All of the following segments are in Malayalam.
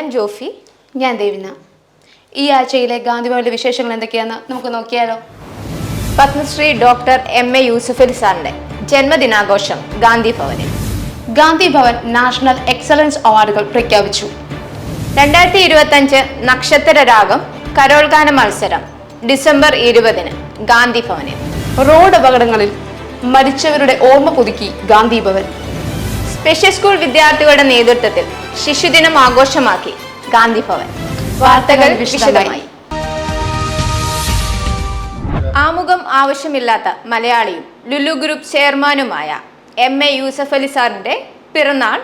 ഞാൻ ജോഫി. ഞാൻ ദേവിന. ഈ ആഴ്ചയിലെ ഗാന്ധിഭവന്റെ വിശേഷങ്ങൾ എന്തൊക്കെയാണെന്ന് നമുക്ക് നോക്കിയാലോ? Padmashri doctor M A Yusuffali സാറിന്റെ ജന്മദിനാഘോഷം ഗാന്ധി ഭവനിൽ ഗാന്ധി ഭവൻ നാഷണൽ എക്സലൻസ് അവാർഡുകൾ പ്രഖ്യാപിച്ചു. രണ്ടായിരത്തി ഇരുപത്തി അഞ്ച് നക്ഷത്ര രാഗം കരോൾഗാന മത്സരം ഡിസംബർ ഇരുപതിന് ഗാന്ധി ഭവനിൽ റോഡ് അപകടങ്ങളിൽ മരിച്ചവരുടെ ഓർമ്മ പുതുക്കി ഗാന്ധി ഭവൻ സ്പെഷ്യൽ സ്കൂൾ വിദ്യാർത്ഥികളുടെ നേതൃത്വത്തിൽ ശിശുദിനം ആഘോഷമാക്കി ഗാന്ധി ഭവൻ. വാർത്തകൾ വിശദമായി. ആമുഖം ആവശ്യമില്ലാത്ത മലയാളിയും ലുലു ഗ്രൂപ്പ് ചെയർമാനുമായ എം എ യൂസഫ് അലി സാറിന്റെ പിറന്നാൾ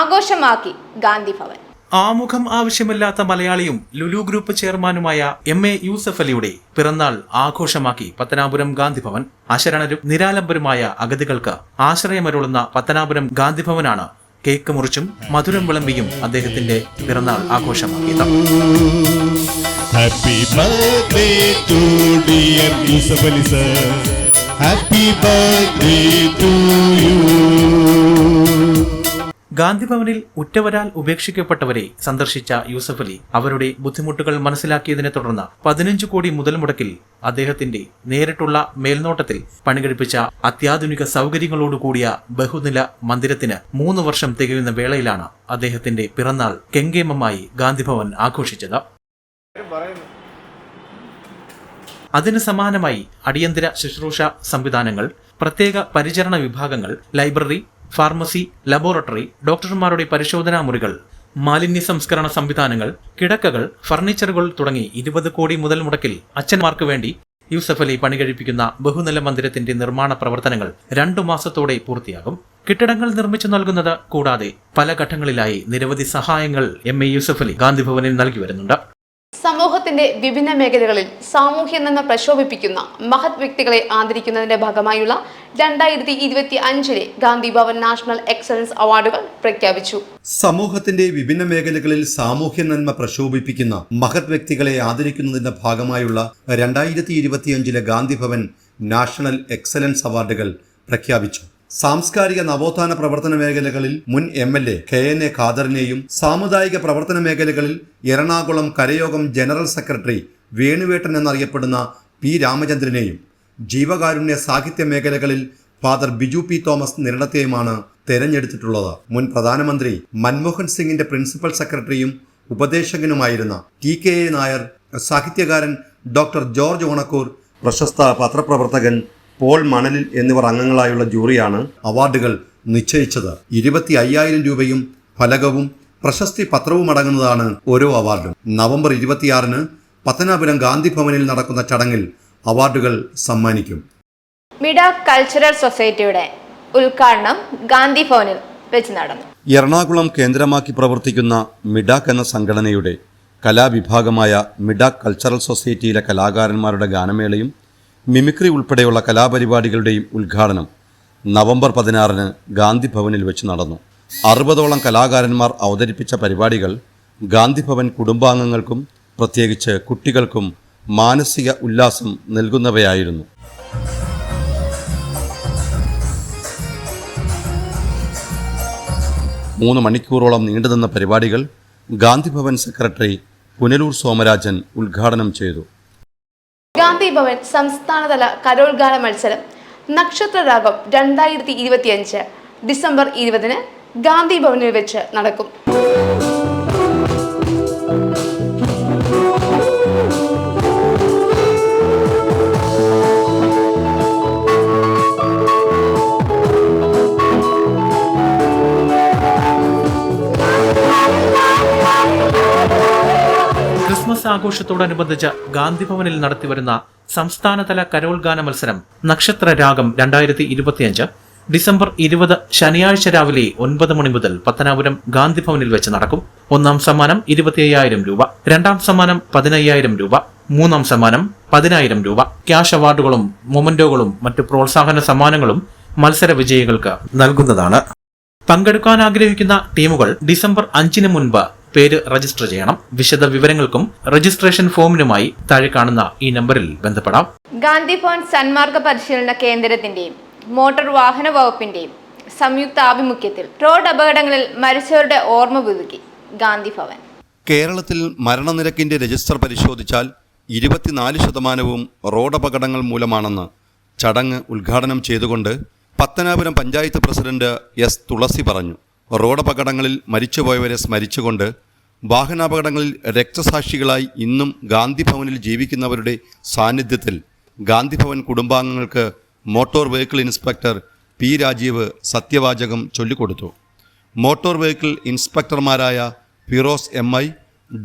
ആഘോഷമാക്കി ഗാന്ധി ഭവൻ. ആമുഖം ആവശ്യമില്ലാത്ത മലയാളിയും ലുലു ഗ്രൂപ്പ് ചെയർമാനുമായ എം എ യൂസഫ് അലിയുടെ പിറന്നാൾ ആഘോഷമാക്കി പത്തനാപുരം ഗാന്ധിഭവൻ അശരണരും നിരാലംബരുമായ അഗതികൾക്ക് ആശ്രയമരുളുന്ന പത്തനാപുരം ഗാന്ധിഭവനാണ് കേക്ക് മുറിച്ചും മധുരം വിളമ്പിയും അദ്ദേഹത്തിന്റെ പിറന്നാൾ ആഘോഷമാക്കിയത് Happy birthday to dear Yusuf Ali sir. Happy birthday to you. ഗാന്ധിഭവനിൽ ഉറ്റവരാൽ ഉപേക്ഷിക്കപ്പെട്ടവരെ സന്ദർശിച്ച യൂസഫ് അലി അവരുടെ ബുദ്ധിമുട്ടുകൾ മനസ്സിലാക്കിയതിനെ തുടർന്ന് പതിനഞ്ചു കോടി മുതൽ മുടക്കിൽ അദ്ദേഹത്തിന്റെ നേരിട്ടുള്ള മേൽനോട്ടത്തിൽ പണികഴിപ്പിച്ച അത്യാധുനിക സൗകര്യങ്ങളോടുകൂടിയ ബഹുനില മന്ദിരത്തിന് മൂന്ന് വർഷം തികയുന്ന വേളയിലാണ് അദ്ദേഹത്തിന്റെ പിറന്നാൾ കെങ്കേമമായി ഗാന്ധിഭവൻ ആഘോഷിച്ചത്. അതിന് സമാനമായി അടിയന്തര ശുശ്രൂഷ സംവിധാനങ്ങൾ പ്രത്യേക പരിചരണ വിഭാഗങ്ങൾ ലൈബ്രറി ഫാർമസി ലബോറട്ടറി ഡോക്ടർമാരുടെ പരിശോധനാ മുറികൾ മാലിന്യ സംസ്കരണ സംവിധാനങ്ങൾ കിടക്കകൾ ഫർണിച്ചറുകൾ തുടങ്ങി ഇരുപത് കോടി മുതൽ മുടക്കിൽ അച്ഛന്മാർക്ക് വേണ്ടി യൂസഫ് അലി പണികഴിപ്പിക്കുന്ന ബഹുനില മന്ദിരത്തിന്റെ നിർമ്മാണ പ്രവർത്തനങ്ങൾ രണ്ടു മാസത്തോടെ പൂർത്തിയാകും. കെട്ടിടങ്ങൾ നിർമ്മിച്ചു നൽകുന്നത് കൂടാതെ പല ഘട്ടങ്ങളിലായി നിരവധി സഹായങ്ങൾ എം എ യൂസഫ് അലി ഗാന്ധിഭവനിൽ നൽകി വരുന്നുണ്ട്. സമൂഹത്തിന്റെ വിഭിന്ന മേഖലകളിൽ സാമൂഹ്യ നന്മ പ്രശോഭിപ്പിക്കുന്ന മഹത് വ്യക്തികളെ ആദരിക്കുന്നതിന്റെ ഭാഗമായുള്ള രണ്ടായിരത്തി ഇരുപത്തി അഞ്ചിലെ ഗാന്ധി ഭവൻ നാഷണൽ എക്സലൻസ് അവാർഡുകൾ പ്രഖ്യാപിച്ചു. സമൂഹത്തിന്റെ വിഭിന്ന മേഖലകളിൽ സാമൂഹ്യ നന്മ പ്രശോഭിപ്പിക്കുന്ന മഹത് വ്യക്തികളെ ആദരിക്കുന്നതിന്റെ ഭാഗമായുള്ള രണ്ടായിരത്തി ഇരുപത്തിയഞ്ചിലെ ഗാന്ധിഭവൻ നാഷണൽ എക്സലൻസ് അവാർഡുകൾ പ്രഖ്യാപിച്ചു. സാംസ്കാരിക നവോത്ഥാന പ്രവർത്തന മേഖലകളിൽ മുൻ M L A K N A ഖാദറിനെയും സാമുദായിക പ്രവർത്തന മേഖലകളിൽ എറണാകുളം കരയോഗം ജനറൽ സെക്രട്ടറി വേണുവേട്ടൻ എന്നറിയപ്പെടുന്ന പി രാമചന്ദ്രനെയും ജീവകാരുണ്യ സാഹിത്യ മേഖലകളിൽ ഫാദർ ബിജു പി തോമസ് നിരണത്തെയുമാണ് തെരഞ്ഞെടുത്തിട്ടുള്ളത്. മുൻ പ്രധാനമന്ത്രി മൻമോഹൻ സിംഗിന്റെ പ്രിൻസിപ്പൽ സെക്രട്ടറിയും ഉപദേശകനുമായിരുന്ന ടി കെ എ നായർ സാഹിത്യകാരൻ ഡോക്ടർ ജോർജ് ഓണക്കൂർ പ്രശസ്ത പത്രപ്രവർത്തകൻ പോൾ മണലിൽ എന്നിവർ അംഗങ്ങളായുള്ള ജൂറിയാണ് അവാർഡുകൾ നിശ്ചയിച്ചത്. ഇരുപത്തി അയ്യായിരം രൂപയും ഫലകവും പ്രശസ്തി പത്രവും അടങ്ങുന്നതാണ് ഓരോ അവാർഡും. നവംബർ ഇരുപത്തിയാറിന് പത്തനാപുരം ഗാന്ധി ഭവനിൽ നടക്കുന്ന ചടങ്ങിൽ അവാർഡുകൾ സമ്മാനിക്കും. മിഡ കൾച്ചറൽ സൊസൈറ്റിയുടെ ഉദ്ഘാടനം ഗാന്ധി ഭവനിൽ വെച്ച് നടന്നു. എറണാകുളം കേന്ദ്രമാക്കി പ്രവർത്തിക്കുന്ന മിഡാക് എന്ന സംഘടനയുടെ കലാവിഭാഗമായ മിഡാക് കൾച്ചറൽ സൊസൈറ്റിയിലെ കലാകാരന്മാരുടെ ഗാനമേളയും മിമിക്രി ഉൾപ്പെടെയുള്ള കലാപരിപാടികളുടെയും ഉദ്ഘാടനം നവംബർ പതിനാറിന് ഗാന്ധി ഭവനിൽ വെച്ച് നടന്നു. അറുപതോളം കലാകാരന്മാർ അവതരിപ്പിച്ച പരിപാടികൾ ഗാന്ധി ഭവൻ കുടുംബാംഗങ്ങൾക്കും പ്രത്യേകിച്ച് കുട്ടികൾക്കും മാനസിക ഉല്ലാസം നൽകുന്നവയായിരുന്നു. മൂന്ന് മണിക്കൂറോളം നീണ്ടുനിന്ന പരിപാടികൾ ഗാന്ധിഭവൻ സെക്രട്ടറി പുനലൂർ സോമരാജൻ ഉദ്ഘാടനം ചെയ്തു. ഗാന്ധി ഭവൻ സംസ്ഥാനതല കരോൾഗാന മത്സരം. നക്ഷത്രരാഗം രണ്ടായിരത്തി ഇരുപത്തിയഞ്ച് ഡിസംബർ ഇരുപതിന് ഗാന്ധി ഭവനിൽ വെച്ച് നടക്കും. ആഘോഷത്തോടനുബന്ധിച്ച് ഗാന്ധിഭവനിൽ നടത്തിവരുന്ന സംസ്ഥാനതല കരോൾഗാന മത്സരം നക്ഷത്ര രാഗം രണ്ടായിരത്തി ഇരുപത്തിയഞ്ച് ഡിസംബർ ഇരുപത് ശനിയാഴ്ച രാവിലെ ഒൻപത് മണി മുതൽ പത്തനാപുരം ഗാന്ധിഭവനിൽ വെച്ച് നടക്കും. ഒന്നാം സമ്മാനം ഇരുപത്തി അയ്യായിരം രൂപ രണ്ടാം സമ്മാനം പതിനയ്യായിരം രൂപ മൂന്നാം സമ്മാനം പതിനായിരം രൂപ. ക്യാഷ് അവാർഡുകളും മൊമന്റോകളും മറ്റു പ്രോത്സാഹന സമ്മാനങ്ങളും മത്സര വിജയികൾക്ക് നൽകുന്നതാണ്. പങ്കെടുക്കാൻ ആഗ്രഹിക്കുന്ന ടീമുകൾ ഡിസംബർ അഞ്ചിന് മുൻപ് പേര് രജിസ്റ്റർ ചെയ്യണം. വിശദ വിവരങ്ങൾക്കും രജിസ്ട്രേഷൻ ഫോമിനുമായി താഴെ കാണുന്ന ഈ നമ്പറിൽ ബന്ധപ്പെടാം. ഗാന്ധി ഭവൻ സന്മാർഗ പരിശീലന കേന്ദ്രത്തിന്റെയും മോട്ടോർ വാഹന വകുപ്പിന്റെയും സംയുക്ത ആഭിമുഖ്യത്തിൽ റോഡ് അപകടങ്ങളിൽ മരിച്ചവരുടെ ഓർമ്മ പുതുക്കി. ഗാന്ധി ഭവൻ. കേരളത്തിൽ മരണനിരക്കിന്റെ രജിസ്റ്റർ പരിശോധിച്ചാൽ ഇരുപത്തിനാല് ശതമാനവും റോഡ് അപകടങ്ങൾ മൂലമാണെന്ന് ചടങ്ങ് ഉദ്ഘാടനം ചെയ്തുകൊണ്ട് പത്തനാപുരം പഞ്ചായത്ത് പ്രസിഡന്റ് എസ് തുളസി പറഞ്ഞു. റോഡപകടങ്ങളിൽ മരിച്ചുപോയവരെ സ്മരിച്ചുകൊണ്ട് വാഹനാപകടങ്ങളിൽ രക്തസാക്ഷികളായി ഇന്നും ഗാന്ധിഭവനിൽ ജീവിക്കുന്നവരുടെ സാന്നിധ്യത്തിൽ ഗാന്ധിഭവൻ കുടുംബാംഗങ്ങൾക്ക് motor vehicle inspector P Rajeev സത്യവാചകം ചൊല്ലിക്കൊടുത്തു. Motor vehicle ഇൻസ്പെക്ടർമാരായ Firoz M I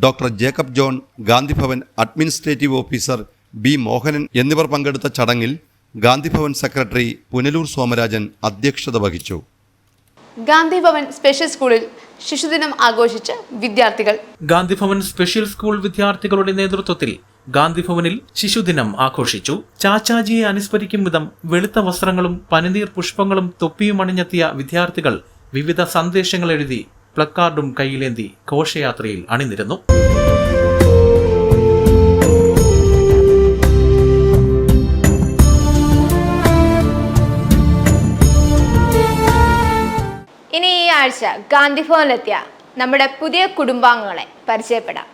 doctor Jacob John Gandhibhavan administrative officer B Mohanan എന്നിവർ പങ്കെടുത്ത ചടങ്ങിൽ ഗാന്ധിഭവൻ സെക്രട്ടറി പുനലൂർ സോമരാജൻ അധ്യക്ഷത വഹിച്ചു. ഗാന്ധിഭവൻ സ്പെഷ്യൽ സ്കൂളിൽ ശിശുദിനം ആഘോഷിച്ച് വിദ്യാർത്ഥികൾ. ഗാന്ധിഭവൻ സ്പെഷ്യൽ സ്കൂൾ വിദ്യാർത്ഥികളുടെ നേതൃത്വത്തിൽ ഗാന്ധിഭവനിൽ ശിശുദിനം ആഘോഷിച്ചു. ചാച്ചാജിയെ അനുസ്മരിക്കും വിധം വെളുത്ത വസ്ത്രങ്ങളും പനിനീർ പുഷ്പങ്ങളും തൊപ്പിയും അണിഞ്ഞെത്തിയ വിദ്യാർത്ഥികൾ വിവിധ സന്ദേശങ്ങൾ എഴുതി പ്ലക്കാർഡും കയ്യിലേന്തി ഘോഷയാത്രയിൽ അണിനിരന്നു. ആഴ്ച ഗാന്ധിഭവനിലെത്തിയ നമ്മുടെ പുതിയ കുടുംബാംഗങ്ങളെ പരിചയപ്പെടാം.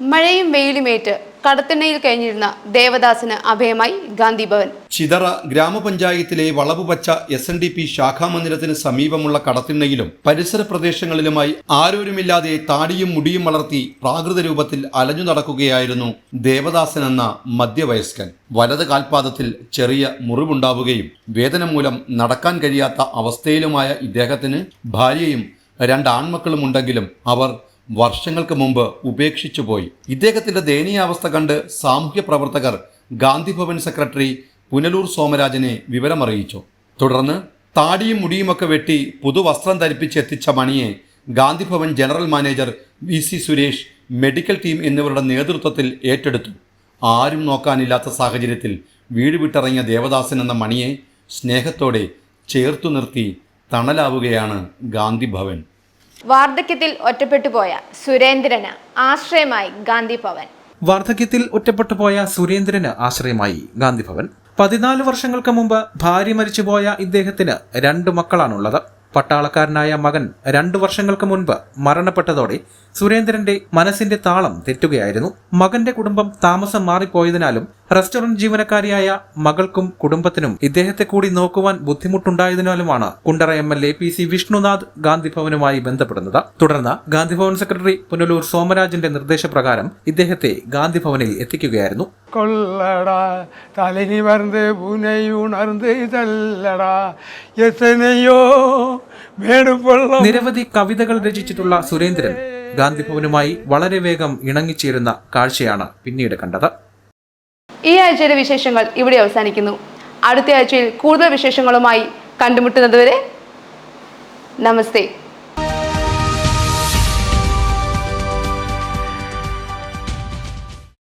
മഴയും വെയിലുമേറ്റ് കടത്തിണ്ണയിൽ കഴിഞ്ഞിരുന്ന ദേവദാസിന് അഭയമായി ഗാന്ധിഭവൻ ചിതറ ഗ്രാമപഞ്ചായത്തിലെ Valavupacha S N D P ശാഖാമന്ദിരത്തിന് സമീപമുള്ള കടത്തിണ്ണയിലും പരിസര പ്രദേശങ്ങളിലുമായി ആരോരുമില്ലാതെ താടിയും മുടിയും വളർത്തി പ്രാകൃത രൂപത്തിൽ അലഞ്ഞു നടക്കുകയായിരുന്നു ദേവദാസൻ എന്ന മധ്യവയസ്കൻ. വലത് കാൽപാദത്തിൽ ചെറിയ മുറിവുണ്ടാവുകയും വേദന മൂലം നടക്കാൻ കഴിയാത്ത അവസ്ഥയിലുമായ ഇദ്ദേഹത്തിന് ഭാര്യയും രണ്ട് ആൺമക്കളും ഉണ്ടെങ്കിലും അവർ വർഷങ്ങൾക്ക് മുമ്പ് ഉപേക്ഷിച്ചുപോയി ഇദ്ദേഹത്തിന്റെ ദയനീയാവസ്ഥ കണ്ട് സാമൂഹ്യ പ്രവർത്തകർ ഗാന്ധിഭവൻ സെക്രട്ടറി പുനലൂർ സോമരാജനെ വിവരമറിയിച്ചു. തുടർന്ന് താടിയും മുടിയുമൊക്കെ വെട്ടി പുതുവസ്ത്രം ധരിപ്പിച്ച് എത്തിച്ച മണിയെ Gandhibhavan general manager V C Suresh medical team എന്നിവരുടെ നേതൃത്വത്തിൽ ഏറ്റെടുത്തു. ആരും നോക്കാനില്ലാത്ത സാഹചര്യത്തിൽ വീട് വിട്ടിറങ്ങിയ ദേവദാസൻ എന്ന മണിയെ സ്നേഹത്തോടെ ചേർത്തു നിർത്തി തണലാവുകയാണ് ഗാന്ധിഭവൻ വാർദ്ധക്യത്തിൽ ഒറ്റപ്പെട്ടുപോയ സുരേന്ദ്രന് ആശ്രയമായി ഗാന്ധി ഭവൻ. വാർദ്ധക്യത്തിൽ ഒറ്റപ്പെട്ടുപോയ സുരേന്ദ്രന് ആശ്രയമായി ഗാന്ധി ഭവൻ. പതിനാല് വർഷങ്ങൾക്ക് മുമ്പ് ഭാര്യ മരിച്ചുപോയ ഇദ്ദേഹത്തിന് രണ്ട് മക്കളാണുള്ളത്. പട്ടാളക്കാരനായ മകൻ രണ്ടു വർഷങ്ങൾക്ക് മുൻപ് മരണപ്പെട്ടതോടെ സുരേന്ദ്രന്റെ മനസ്സിന്റെ താളം തെറ്റുകയായിരുന്നു. മകന്റെ കുടുംബം താമസം മാറിപ്പോയതിനാലും റെസ്റ്റോറന്റ് ജീവനക്കാരിയായ മകൾക്കും കുടുംബത്തിനും ഇദ്ദേഹത്തെ കൂടി നോക്കുവാൻ ബുദ്ധിമുട്ടുണ്ടായതിനാലുമാണ് Kundara M L A P C Vishnunath ഗാന്ധിഭവനുമായി ബന്ധപ്പെടുന്നത്. തുടർന്ന് ഗാന്ധിഭവൻ സെക്രട്ടറി പുനലൂർ സോമരാജന്റെ നിർദ്ദേശപ്രകാരം ഇദ്ദേഹത്തെ ഗാന്ധിഭവനിൽ എത്തിക്കുകയായിരുന്നു. നിരവധി കവിതകൾ രചിച്ചിട്ടുള്ള സുരേന്ദ്രൻ ഗാന്ധിഭവനുമായി വളരെ വേഗം ഇണങ്ങിച്ചേരുന്ന കാഴ്ചയാണ് പിന്നീട് കണ്ടത്. ഈ ആഴ്ചയിലെ വിശേഷങ്ങൾ ഇവിടെ അവസാനിക്കുന്നു. അടുത്ത ആഴ്ചയിൽ കൂടുതൽ വിശേഷങ്ങളുമായി കണ്ടുമുട്ടുന്നതുവരെ നമസ്തേ.